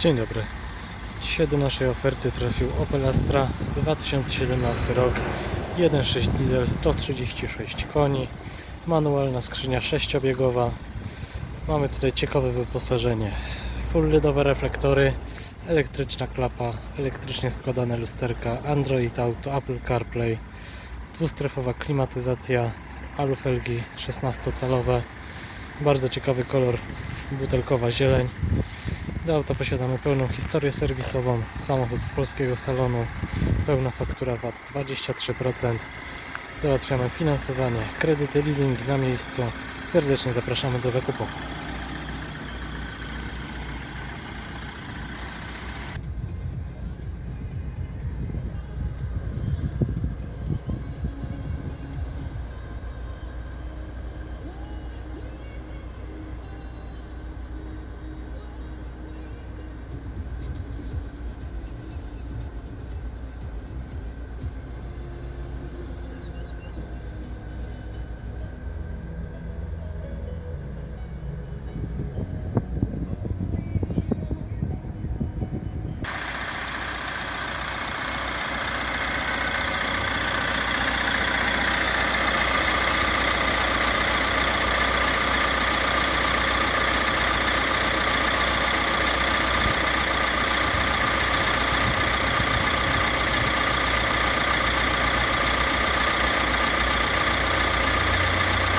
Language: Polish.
Dzień dobry. Dzisiaj do naszej oferty trafił Opel Astra 2017 rok. 1.6 diesel 136 koni. Manualna skrzynia sześciobiegowa. Mamy tutaj ciekawe wyposażenie. Full LEDowe reflektory elektryczna klapa elektrycznie składane lusterka Android Auto Apple CarPlay dwustrefowa klimatyzacja alufelgi 16-calowe bardzo ciekawy kolor butelkowa zieleń do auta posiadamy pełną historię serwisową, samochód z polskiego salonu, pełna faktura VAT 23%. Załatwiamy finansowanie, kredyty, leasing na miejscu. Serdecznie zapraszamy do zakupu.